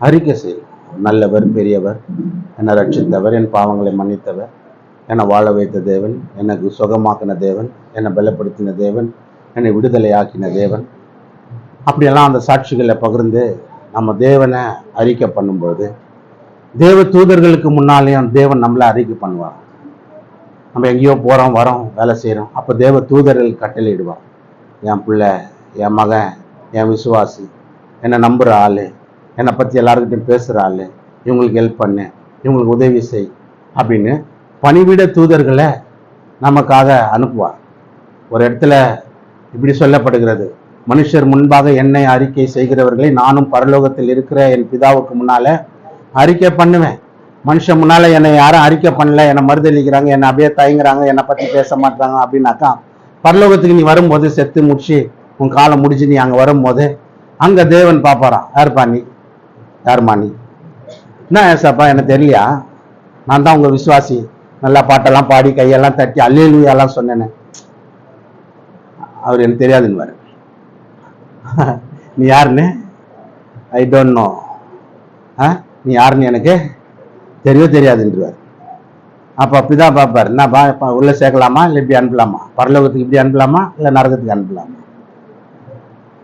அறிக்கை செய்யும் நல்லவர் பெரியவர் என்னை ரட்சித்தவர் என் பாவங்களை மன்னித்தவர் என்னை வாழ வைத்த தேவன் எனக்கு சுகமாக்கின தேவன் என்னை பலப்படுத்தின தேவன் என்னை விடுதலையாக்கின தேவன். அப்படியெல்லாம் அந்த சாட்சிகளை பகிர்ந்து நம்ம தேவனை அறிக்கை பண்ணும்போது தேவ தூதர்களுக்கு முன்னாலேயும் தேவன் நம்மளை அறிக்கை பண்ணுவார். நம்ம எங்கேயோ போகிறோம் வரோம் வேலை செய்கிறோம் அப்போ தேவ தூதர்கள் கட்டளையிடுவார் என் பிள்ளை என் மகன் என் விசுவாசி என்னை நம்புகிற ஆள் என்னை பற்றி எல்லாருக்கிட்டையும் பேசுகிற ஆள் இவங்களுக்கு ஹெல்ப் பண்ணு இவங்களுக்கு உதவி செய் அப்படின்னு பணிவிட தூதர்களை நமக்காக அனுப்புவார். ஒரு இடத்துல இப்படி சொல்லப்படுகிறது மனுஷர் முன்பாக என்னை அறிக்கை செய்கிறவர்களை நானும் பரலோகத்தில் இருக்கிற என் பிதாவுக்கு முன்னால் அறிக்கை பண்ணுவேன். மனுஷன் முன்னால் என்னை யாரும் அறிக்கை பண்ணல என்னை மறுதளிக்கிறாங்க என்னை அப்படியே தயங்குறாங்க என்னை பற்றி பேச மாட்டாங்க அப்படின்னாக்கா பரலோகத்துக்கு நீ வரும்போது செத்து முடிச்சு உன் காலம் முடிச்சு நீ அங்கே வரும்போது அங்கே தேவன் பாப்பாராம் யாருப்பா நீ யாருமா நீ என்ன ஏசாப்பா எனக்கு தெரியலையா? நான் தான் உங்க விசுவாசி. நல்லா பாட்டெல்லாம் பாடி கையெல்லாம் தட்டி அல்லேலுயாலாம் சொன்னேனே. அவர் எனக்கு தெரியாதுன்னு நீ யாருன்னு? ஐ டோன்ட் நோ ஆ? நீ யாருன்னு எனக்கு தெரியவே தெரியாதுன்றவார். அப்போ அப்படிதான் பார்ப்பார் என்னப்பா இப்போ உள்ளே சேர்க்கலாமா? இல்லை இப்படி அனுப்பலாமா? பரலோகத்துக்கு இப்படி அனுப்பலாமா? இல்லை நரகத்துக்கு அனுப்பலாமா?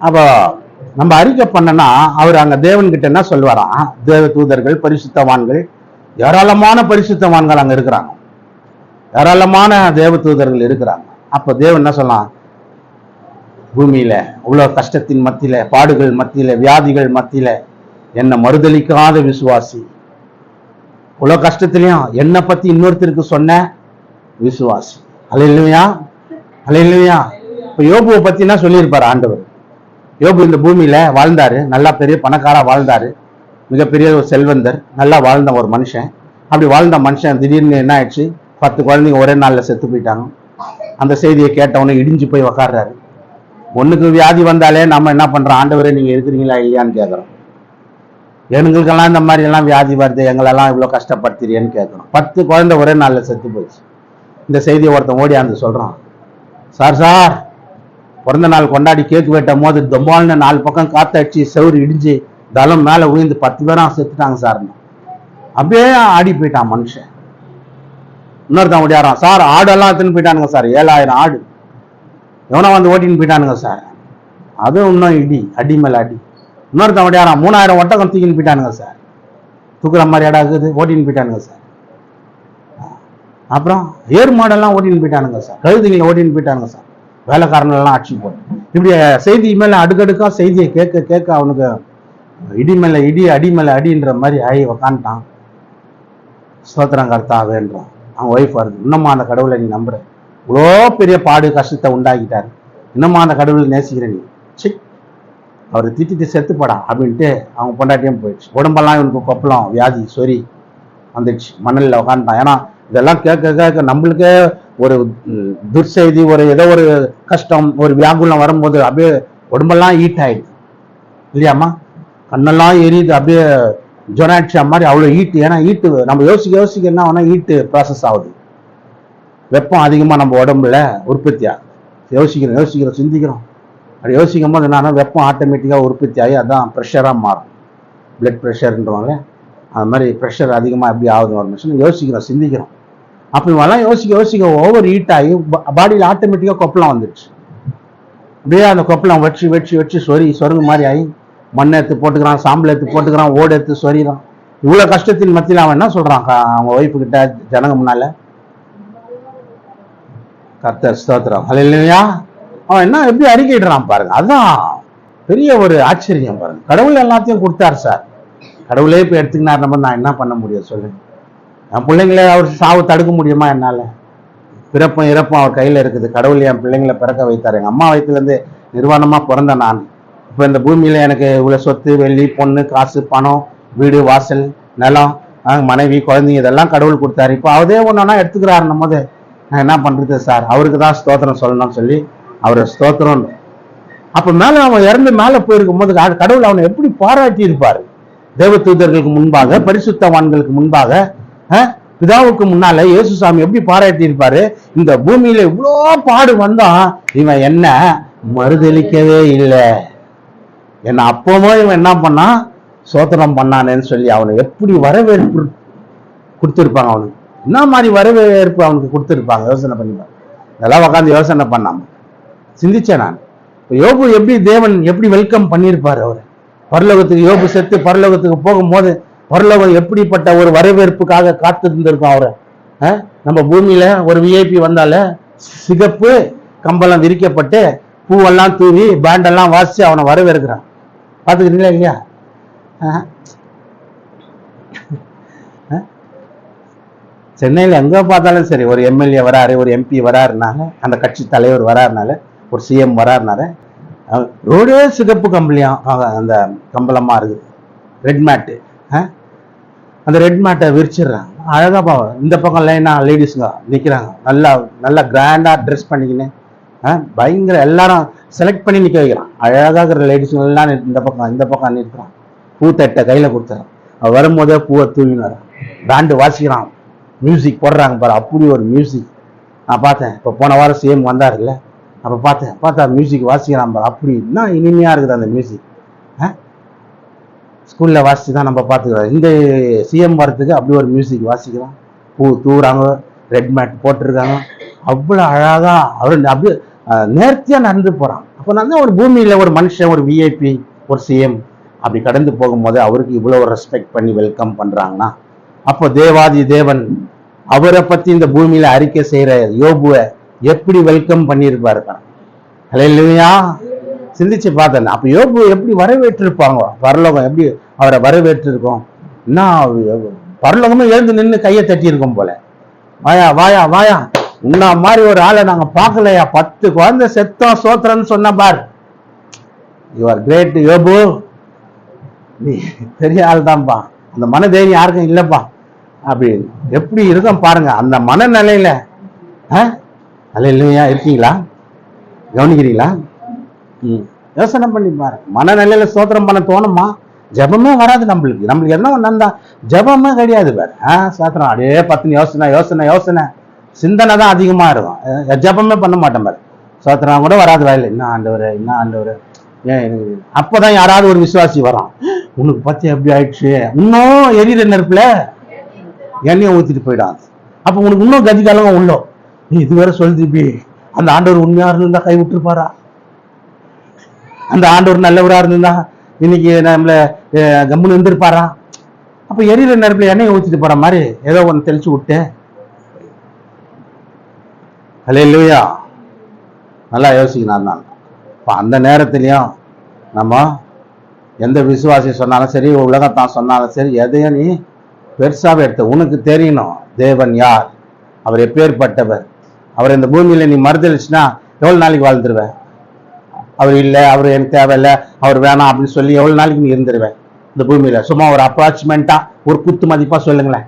அப்போ நம்ம அறிக்கை பண்ணனா அவர் அங்கே தேவன்கிட்ட என்ன சொல்லுவாராம்? தேவ தூதர்கள் பரிசுத்தவான்கள் ஏராளமான பரிசுத்தவான்கள் அங்கே இருக்கிறாங்க. ஏராளமான தேவ தூதர்கள் இருக்கிறாங்க. அப்போ தேவன் என்ன சொல்லலாம் பூமியில இவ்வளோ கஷ்டத்தின் மத்தியில பாடுகள் மத்தியில வியாதிகள் மத்தியில என்னை மறுதளிக்காத விசுவாசி. இவ்வளோ கஷ்டத்துலையும் என்னை பத்தி இன்னொருத்தருக்கு சொன்ன விசுவாசி. அலையிலுமையா அலையிலுமையா இப்போ யோபுவை பத்தி என்ன சொல்லியிருப்பார் ஆண்டவர்? யோபு இந்த பூமியில வாழ்ந்தாரு. நல்லா பெரிய பணக்காரா வாழ்ந்தாரு. மிகப்பெரிய ஒரு செல்வந்தர். நல்லா வாழ்ந்த ஒரு மனுஷன். அப்படி வாழ்ந்த மனுஷன் திடீர்னு என்ன ஆயிடுச்சு? பத்து குழந்தைங்க ஒரே நாளில் செத்து போயிட்டாங்க. அந்த செய்தியை கேட்டவொடனே இடிஞ்சு போய் உக்காடுறாரு ஒன்றுக்கு வியாதி வந்தாலே நம்ம என்ன பண்ணுறோம் ஆண்டவரே நீங்கள் இருக்கிறீங்களா இல்லையான்னு கேட்குறோம் எங்களுக்கெல்லாம் இந்த மாதிரி எல்லாம் வியாதி வருது. எங்களெல்லாம் இவ்வளோ கஷ்டப்படுத்துறியன்னு கேட்குறோம் பத்து குழந்தை ஒரே நாளில் செத்து போச்சு இந்த செய்தியை ஒருத்தன் ஓடியாந்து சொல்கிறான் சார் சார் பிறந்த நாள் கொண்டாடி கேக் வெட்டும் போது தொம்பால்னு நாலு பக்கம் காத்தடிச்சு செவரு இடிஞ்சு தளம் மேலே விழுந்து பத்து பேரும் செத்துட்டாங்க சார் அப்படியே ஆடி போயிட்டான் மனுஷன். இன்னொருத்தன் ஓடியாரான் சார் ஆடெல்லாம் எடுத்துன்னு போயிட்டானுங்க சார் ஏழாயிரம் ஆடு. எவனோ வந்து ஓட்டின்னு போயிட்டானுங்க சார் அதுவும் இன்னும் இடி அடி மேல அடி. இன்னொருத்தன் ஓடியாரான் மூணாயிரம் ஒட்டகம் தூக்கின்னு போயிட்டானுங்க சார் தூக்குற மாதிரி இடம் இருக்குது ஓட்டின்னு போயிட்டானுங்க சார் அப்புறம் ஏர் மாடெல்லாம் ஓட்டின்னு போயிட்டானுங்க சார் கழுதுங்களை ஓட்டின்னு போயிட்டானுங்க சார் வேலைக்காரனெல்லாம் ஆட்சி போட்டு இப்படி செய்தி மேல அடுக்கடுக்கா செய்தியை கேட்க கேட்க அவனுக்கு இடி மேல இடி அடி மேல அடின்ற மாதிரி ஆகி உக்காந்துட்டான். ஸ்தோத்திரம் கர்த்தாவேன்றான் அவன் ஒய்ஃப் வருது. இன்னும்மா அந்த கடவுளை நீ நம்புற? இவ்வளோ பெரிய பாடு கஷ்டத்தை உண்டாக்கிட்டாரு. இன்னும்மா அந்த கடவுளை நேசிக்கிற நீ? சி அவரை திட்டிட்டு செத்துப்படா அப்படின்ட்டு அவங்க பொண்டாட்டியும் போயிடுச்சு. உடம்பெல்லாம் இவனுக்கு கொப்பளம் வியாதி சொறி வந்துடுச்சு. மணலில் உக்காந்துட்டான். ஏன்னா இதெல்லாம் கேட்க கேட்க நம்மளுக்கே ஒரு துர்செய்தி ஒரு ஏதோ ஒரு கஷ்டம் ஒரு வியாகுலம் வரும்போது அப்படியே உடம்பெல்லாம் ஹீட் ஆயிடுது. இல்லையாம்மா? கண்ணெல்லாம் எரியுது அப்படியே ஜொனாட்சியா மாதிரி அவ்வளோ ஹீட்டு ஏன்னா ஹீட்டு நம்ம யோசிக்க யோசிக்க என்ன ஆகுனா ஹீட்டு ப்ராசஸ் ஆகுது. வெப்பம் அதிகமாக நம்ம உடம்புல உற்பத்தி ஆகுது. யோசிக்கிறோம் யோசிக்கிறோம் சிந்திக்கிறோம். அப்படி யோசிக்கும் போது என்னன்னா வெப்பம் ஆட்டோமேட்டிக்காக உற்பத்தி ஆகி அதான் ப்ரெஷராக மாறும். பிளட் ப்ரெஷர்ன்றவாங்க அது மாதிரி ப்ரெஷர் அதிகமாக எப்படி ஆகுது ஒரு மிஷின் யோசிக்கிறோம் சிந்திக்கிறோம். அப்போ இவெல்லாம் யோசிக்க யோசிக்க ஓவர் ஹீட் ஆகி பாடியில் ஆட்டோமேட்டிக்காக கொப்பளம் வந்துடுச்சு அப்படியே அந்த கொப்பளம் வச்சு வச்சு வச்சு சொறி சொருகு மாதிரி ஆகி மண்ணை எடுத்து போட்டுக்கிறான் சாம்பல் எடுத்து போட்டுக்கிறான் ஓடு எடுத்து சொறிகிறான் இவ்வளோ கஷ்டத்தின் மத்தியில் அவன் என்ன சொல்கிறான் அவங்க ஒய்ஃபு கிட்ட ஜனங்க முன்னால? கர்த்தர் ஸ்தோத்திரம். இல்லையா அவன் என்ன எப்படி அறிக்கைடுறான் பாருங்க. அதுதான் பெரிய ஒரு ஆச்சரியம் பாருங்க. கடவுள் எல்லாத்தையும் கொடுத்தார் சார். கடவுளே இப்போ எடுத்துக்கினார் நம்ம நான் என்ன பண்ண முடியும்? சொல்லுங்க. என் பிள்ளைங்கள அவர் சாவு தடுக்க முடியுமா என்னால்? பிறப்பும் இறப்பும் அவர் கையில் இருக்குது. கடவுள் என் பிள்ளைங்களை பிறக்க வைத்தார். எங்கள் அம்மா வயிற்றுலேருந்து நிர்வாணமாக பிறந்த நான். இப்போ இந்த பூமியில் எனக்கு இவ்வளோ சொத்து வெள்ளி பொண்ணு காசு பணம் வீடு வாசல் நிலம் மனைவி குழந்தைங்க இதெல்லாம் கடவுள் கொடுத்தாரு. இப்போ அவரே ஒன்றா எடுத்துக்கிறாரு நம்ம போது நான் என்ன பண்ணுறது சார்? அவருக்கு தான் ஸ்தோத்திரம் சொல்லணும்னு சொல்லி அவரை ஸ்தோத்திரம். அப்போ மேலே அவன் இறந்து மேலே போயிருக்கும் போது கடவுள் அவனை எப்படி பாராட்டி இருப்பார் தேவதூதர்களுக்கு முன்பாக பரிசுத்தவான்களுக்கு முன்பாக பிதாவுக்கு முன்னால இயேசு சாமி எப்படி பாராட்டி இருப்பாரு இந்த பூமியில இவ்வளோ பாடு வந்தான் இவன் என்ன? மறுதளிக்கவே இல்லை. என்ன அப்பவும் இவன் என்ன பண்ணான் சோத்திரம் பண்ணானேன்னு சொல்லி அவனை எப்படி வரவேற்பு கொடுத்துருப்பாங்க அவனுக்கு? என்ன மாதிரி வரவேற்பு அவனுக்கு கொடுத்துருப்பாங்க? யோசனை பண்ணி நல்லா இதெல்லாம் உட்காந்து யோசனை பண்ணாம. சிந்திச்சேன் நான். யோபு எப்படி தேவன் எப்படி வெல்கம் பண்ணியிருப்பாரு அவர்? பரலோகத்துக்கு யோபு செத்து பரலோகத்துக்கு போகும்போது பரலோகம் எப்படிப்பட்ட ஒரு வரவேற்புக்காக காத்திருந்திருக்கும் அவரை? நம்ம பூமியில ஒரு விஐபி வந்தால சிகப்பு கம்பளம் விரிக்கப்பட்டு பூவெல்லாம் தூவி பேண்டெல்லாம் வாசித்து அவனை வரவேற்கிறான். பார்த்துக்கிறீங்களா இல்லையா? அஹ். அஹ்? சென்னையில் எங்கே பார்த்தாலும் சரி ஒரு எம்எல்ஏ வராரு ஒரு எம்பி வராருனால அந்த கட்சி தலைவர் வராருனால ஒரு சிஎம் வராருனால ரோடே சிகப்பு கம்பளியம் அந்த கம்பளமா இருக்குது ரெட் மேட்டு அந்த ரெட் மேட்டை விரிச்சிடுறாங்க. அழகா பாவம். இந்த பக்கம் லைனா லேடிஸுங்க நிற்கிறாங்க நல்லா நல்லா கிராண்டாக ட்ரெஸ் பண்ணிக்கின்னு பயங்கர எல்லாரும் செலக்ட் பண்ணி நிற்க வைக்கிறான். அழகாக இருக்கிற லேடிஸுங்க எல்லாம் இந்த பக்கம் இந்த பக்கம் நிற்கிறான். பூ தட்டை கையில் கொடுத்துறான். அவன் வரும்போதே பூவை தூவினார் பேண்டு வாசிக்கிறான் மியூசிக் போடுறாங்க பாரு. அப்படி ஒரு மியூசிக் நான் பார்த்தேன். இப்போ போன வாரம் சிஎம் வந்தார்ல அப்போ பார்த்தேன். பார்த்தா மியூசிக் வாசிக்கிறான் பாரு. அப்படி என்ன இனிமையாக இருக்குது அந்த மியூசிக் ஸ்கூலில் வாசித்து தான் நம்ம பார்த்துக்கிறோம். இந்த சிஎம் வரத்துக்கு அப்படி ஒரு மியூசிக் வாசிக்கிறோம். பூ தூவுறாங்க ரெட் மேட் போட்டிருக்காங்க. அவ்வளோ அழகாக அவர் அப்படியே நேர்த்தியாக நடந்து போகிறான் அப்போ நான் ஒரு பூமியில் ஒரு மனுஷன் ஒரு விஐபி ஒரு சிஎம் அப்படி கடந்து போகும்போது அவருக்கு இவ்வளோ ரெஸ்பெக்ட் பண்ணி வெல்கம் பண்ணுறாங்கன்னா அப்போ தேவாதி தேவன் அவரை பற்றி இந்த பூமியில் அறிக்கை செய்கிற யோபுவை எப்படி வெல்கம் பண்ணியிருப்பாரு இல்லையா சிந்திச்சு பார்த்தேன். அப்ப யோபு எப்படி வரவேற்றிருப்பாங்க? பரலோகம் எப்படி அவரை வரவேற்றிருக்கோம்? என்ன பரலோகமே எழுந்து நின்று கையை தட்டியிருக்கோம் போல. வாயா வாயா வாயா. உன்னா மாதிரி ஒரு ஆளை நாங்க பார்க்கலையா? பத்து குழந்தை செத்தம் சோத்திரன்னு சொன்ன பார். யுவர் கிரேட் யோபு. நீ பெரிய ஆள் தான்ப்பா அந்த மனதைரியம் யாருக்கும் இல்லைப்பா. அப்படி எப்படி இருக்கும் பாருங்க. அந்த மனநிலையில ஆ? இல்லையா இருக்கீங்களா? கவனிக்கிறீங்களா? யோசனை பண்ணி பாரு. மனநிலையில சோத்திரம் பண்ண தோணுமா? ஜபமே வராது நம்மளுக்கு. நம்மளுக்கு என்ன ஒன்றா ஜெபமே கிடையாது பாரு. ஆ சோத்திரம். அப்படியே பத்தினி யோசனை யோசனை யோசனை. சிந்தனை தான் அதிகமா இருக்கும். ஜபமே ஜெபமே பண்ண மாட்டேன் பாரு. சோத்திரம் கூட வராது வாயில. என்ன ஆண்டவர் என்ன ஆண்டவர். ஏன் எனக்கு அப்போதான் அப்பதான் யாராவது ஒரு விசுவாசி வரும் உனக்கு பத்தி எப்படி ஆயிடுச்சு. இன்னும் எரியிற நெருப்புல எண்ணெயை ஊத்திட்டு போயிடாது அப்ப உனக்கு இன்னும் கதி காலம் உள்ளோ நீ இதுவரை வேற அந்த ஆண்டவர் உண்மையா இருந்தா கை விட்டுருப்பாரா? அந்த ஆண்டவர் நல்லவராக இருந்திருந்தா இன்னைக்கு நம்மள கம்முன்னு இருந்திருப்பாரா? அப்போ எரியிற நெருப்பில் எண்ணெய் ஊற்றிட்டு போற மாதிரி ஏதோ ஒன்று தெளிச்சு விட்டு. ஹலே இல்லையா நல்லா யோசிக்கணும் தான் இப்போ அந்த நேரத்துலையும் நம்ம எந்த விசுவாசி சொன்னாலும் சரி உலகத்தான் சொன்னாலும் சரி எதையும் நீ பெருசாகவே எடுத்த உனக்கு தெரியணும் தேவன் யார்? அவர் எப்பேற்பட்டவர் அவர் இந்த பூமியில் நீ மறுதளிச்சுன்னா எவ்வளோ நாளைக்கு வாழ்ந்துருவேன் அவர் இல்லை அவர் எனக்கு தேவையில்லை அவர் வேணாம் அப்படின்னு சொல்லி எவ்வளவு நாளைக்கு நீ இருந்துருவேன் இந்த பூமியில. சும்மா ஒரு அப்ராச்மெண்ட்டாக ஒரு குத்து மதிப்பா சொல்லுங்களேன்.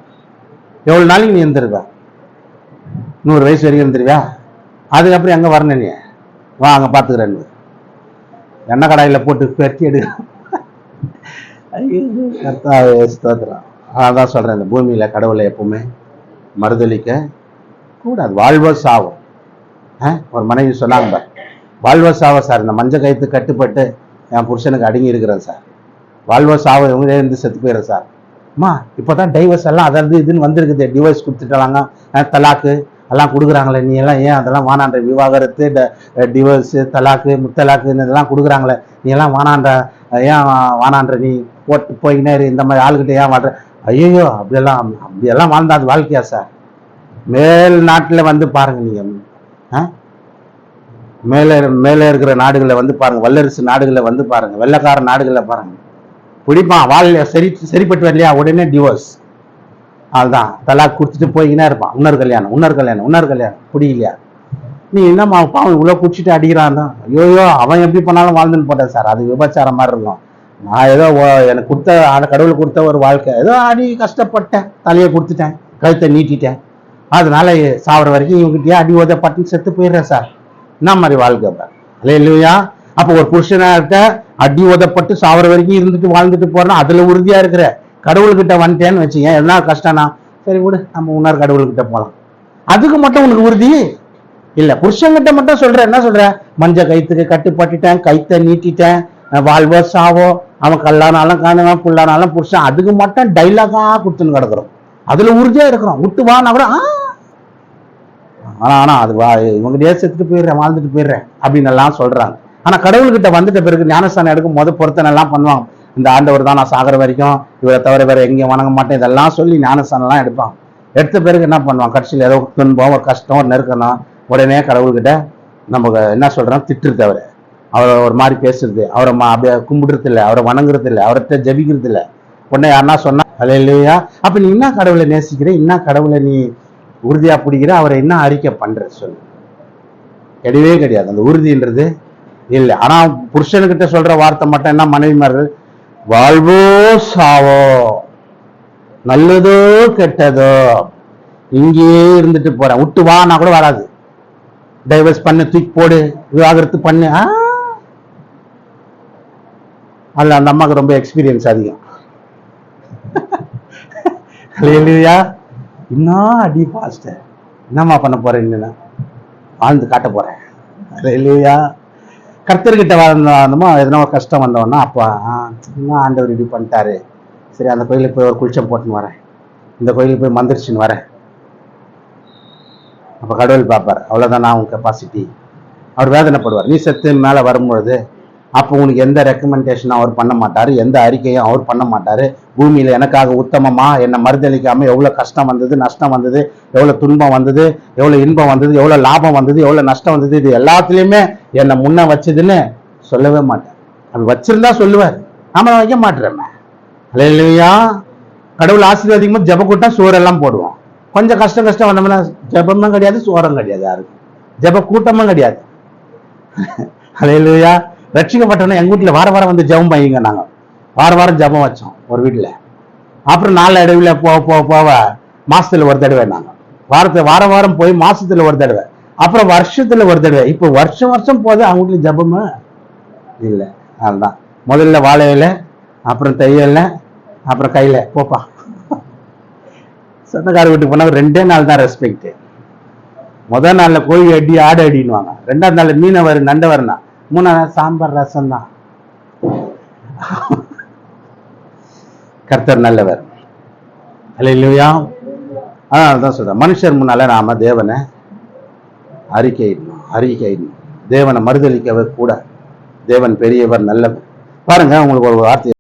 எவ்வளவு நாளைக்கு நீ இருந்துருவ நூறு வயசு வரைக்கும் இருந்துருவியா? அதுக்கப்புறம் எங்க வரணும் நீ? வா அங்க பாத்துக்கிறேன்னு எண்ணெய் கடாயில போட்டு பெருக்கி எடு. ஸ்தோத்திரம். அதான் சொல்றேன் இந்த பூமியில கடவுளை எப்பவுமே மறுதளிக்க கூடாது. வாழ்வோ சாவும் ஆ? ஒரு மனைவி சொன்னாங்க வாழ்வோ சாவோ சார் இந்த மஞ்சள் கயித்து கட்டுப்பட்டு என் புருஷனுக்கு அடங்கி இருக்கிறேன் சார். வாழ்வோ சாவோ இவங்களே இருந்து செத்து போயிடுறேன் சார். அம்மா இப்போதான் டைவர்ஸ் எல்லாம் அதாவது இதுன்னு வந்திருக்குது டிவோர்ஸ் கொடுத்துட்டாங்க. தலாக்கு எல்லாம் கொடுக்குறாங்களே நீ எல்லாம் ஏன் அதெல்லாம் வானான்ற விவாகரத்து டிவோர்ஸு தலாக்கு முத்தலாக்குன்னு இதெல்லாம் கொடுக்குறாங்களே நீ எல்லாம் வானான்ற ஏன் வானான்ற நீ போட்டு போயினே இந்த மாதிரி ஆளுகிட்ட ஏன் வாழ்ற? ஐயோ அப்படியெல்லாம் அப்படியெல்லாம் வாழ்ந்தா அது வாழ்க்கையா சார்? மேல் நாட்டில் வந்து பாருங்கள் நீங்கள் ஆ? மேலே மேலே இருக்கிற நாடுகளில் வந்து பாருங்க வல்லரசு நாடுகளில் வந்து பாருங்கள் வெள்ளக்கார நாடுகளில் பாருங்கள் பிடிப்பான் வாழ சரி சரிப்பட்டு வரலையா? உடனே டிவோர்ஸ் அதுதான் தலாக் குடிச்சிட்டு போய்கினே இருப்பான். உன்னர் கல்யாணம் உன்னர் கல்யாணம் உன்னர் கல்யாணம். பிடிக்கலையா நீ என்னம்மா பாவம் இவ்வளோ குடிச்சிட்டு அடிக்கிறான் தான். ஐயோ அவன் எப்படி பண்ணாலும் வாழ்ந்துன்னு போட்டேன் சார். அது விபச்சாரம் மாதிரி இருக்கும். நான் ஏதோ ஓ- எனக்கு கொடுத்த ஆன கடவுள் கொடுத்த ஒரு வாழ்க்கை. ஏதோ அடி கஷ்டப்பட்டேன். தலையை கொடுத்துட்டேன் கழுத்தை நீட்டிட்டேன். அதனால சாவர வரைக்கும் இவங்ககிட்டயே அடி உதப்பட்டு செத்து போயிடுறேன் சார். நான் மாதிரி வாழ்க்கை அல்ல இல்லையா அப்போ ஒரு புருஷனா இருக்க அடி உதப்பட்டு சாவர வரைக்கும் இருந்துட்டு வாழ்ந்துட்டு போறேன்னா அதுல உறுதியா இருக்கிற கடவுள்கிட்ட வந்துட்டேன்னு வச்சுங்க என்ன கஷ்டம்னா சரி விடு நம்ம உன்னார் கடவுள்கிட்ட போகலாம் அதுக்கு மட்டும் உனக்கு உறுதி இல்ல. புருஷன்கிட்ட மட்டும் சொல்ற என்ன சொல்ற? மஞ்ச கைத்துக்கு கட்டுப்பட்டுட்டேன் கைத்தை நீட்டிட்டேன் வாழ்வோ சாவோ அவன் கல்லானாலும் காணுவான் புல்லானாலும் புருஷன் அதுக்கு மட்டும் டைலாகா கொடுத்துன்னு கிடக்குறோம். அதுல உறுதியா இருக்கிறோம். விட்டு வானா கூட ஆ. ஆனா ஆனா அது வா இவங்க செத்துட்டு போயிடுறேன் வாழ்ந்துட்டு போயிடுறேன் அப்படின்னு எல்லாம் சொல்றாங்க. ஆனா கடவுள்கிட்ட வந்துட்ட பிறகு ஞானஸ்தானம் எடுக்கும் போது பொருத்தனை எல்லாம் பண்ணுவாங்க. இந்த ஆண்டவர் தான் நான் சாகிற வரைக்கும் இவரை தவிர வேற எங்கேயும் வணங்க மாட்டேன் இதெல்லாம் சொல்லி ஞானஸ்தானம் எல்லாம் எடுப்பாங்க. எடுத்த பிறகு என்ன பண்ணுவான் கடைசியில் ஏதோ துன்பம் ஒரு கஷ்டம் ஒரு நெருக்கணும் உடனே கடவுள்கிட்ட நம்ம என்ன சொல்றோம்? திட்டுறது அவரை. அவரை ஒரு மாதிரி பேசுறது அவரை மா- அப்படியே கும்பிடுறது இல்லை அவரை வணங்குறது இல்லை அவர்கிட்ட ஜபிக்கிறது இல்லை. உடனே யாருன்னா சொன்னா அது இல்லையா அப்ப நீ என்ன கடவுளை நேசிக்கிற? என்ன கடவுளை நீ உறுதியா பிடிக்கிற அவரை என்ன அறிக்கை பண்ற சொல்லு. கிடையவே கிடையாது. அந்த உறுதின்றது இல்லை. ஆனா புருஷனுக்கிட்ட சொல்ற வார்த்தை மட்டும் என்ன? மனைவிமார்கள் வாழ்வோ சாவோ நல்லதோ கெட்டதோ இங்கேயே இருந்துட்டு போறேன். விட்டு வானா கூட வராது. டைவர்ஸ் பண்ணு தூக்கி போடு விவாகரத்து பண்ணு. அதுல அந்த அம்மாவுக்கு ரொம்ப எக்ஸ்பீரியன்ஸ் அதிகம். இல்லையா? என்ன அடி பாஸ்டர் என்னம்மா பண்ண போறேன் என்ன வாழ்ந்து காட்ட போறேன். இல்லையா? கர்த்தர்கிட்ட வாழ்ந்தோமா எதனா ஒரு கஷ்டம் வந்தோன்னா அப்போ ஆ, ஆண்டவர் இப்படி பண்ணிட்டாரு. சரி அந்த கோயிலுக்கு போய் ஒரு குளிச்சம் போட்டுன்னு வரேன். இந்த கோயிலுக்கு போய் மந்திரிச்சுன்னு வரேன். அப்போ கடவுள் பார்ப்பார். அவ்வளோதான் நான் உன் கெப்பாசிட்டி அவர் வேதனைப்படுவார். நீ செத்து மேலே வரும்பொழுது அப்போ உனக்கு எந்த ரெக்கமெண்டேஷனும் அவர் பண்ண மாட்டார் எந்த அறிக்கையும் அவர் பண்ண மாட்டார். பூமியில் எனக்காக உத்தமமா? என்னை மறுதளிக்காமல் எவ்வளோ கஷ்டம் வந்தது நஷ்டம் வந்தது எவ்வளோ துன்பம் வந்தது எவ்வளோ இன்பம் வந்தது எவ்வளோ லாபம் வந்தது எவ்வளோ நஷ்டம் வந்தது இது எல்லாத்துலேயுமே என்னை முன்ன வச்சதுன்னு சொல்லவே மாட்டேன் அப்படி வச்சிருந்தா சொல்லுவார். நாம வைக்க மாட்டேறேன் இல்லையா கடவுள் ஆசீர்வாதிக்கும் போது ஜப கூட்டம் சோறெல்லாம் போடுவோம். கொஞ்சம் கஷ்டம் கஷ்டம் வந்தோம்னா ஜபமும் கிடையாது சோறம் கிடையாது யாருக்கும். ஜப கூட்டமும் கிடையாது. அலையிலுயா ரட்சிக்கப்பட்டவன எங்கள் வீட்டில் வார வாரம் வந்து ஜெபம் பையங்க நாங்கள் வார வாரம் ஜெபம் வச்சோம் ஒரு வீட்டில். அப்புறம் நாலு இடவில போக போக போக மாதத்தில் ஒரு தடவை நாங்கள் வாரத்தை வார வாரம் போய் மாதத்தில் ஒரு தடவை. அப்புறம் வருஷத்தில் ஒரு தடவை. இப்போ வருஷம் வருஷம் போது அவங்க வீட்டில் ஜெபமா? இல்லை அதுதான் முதல்ல வாழை அப்புறம் தையல அப்புறம் கையில் போப்பா. சொந்தக்கார வீட்டுக்கு போனால் ரெண்டே நாள் தான் ரெஸ்பெக்ட் முதல் நாளில் கோழி அடி ஆடு அடின்னுவாங்க. ரெண்டாவது நாள்ல மீனவர் நண்டவர்னா மூணாவது சாம்பார் ரசம் தான் கர்த்தர் நல்லவர். இல்லையா அதனால தான் சொல்றேன். மனுஷர் முன்னால நாம தேவனை அறிக்கையிடணும் அறிக்கையிடணும். தேவனை மறுதளிக்கவர் கூட தேவன் பெரியவர் நல்லவர். பாருங்க உங்களுக்கு ஒரு வார்த்தை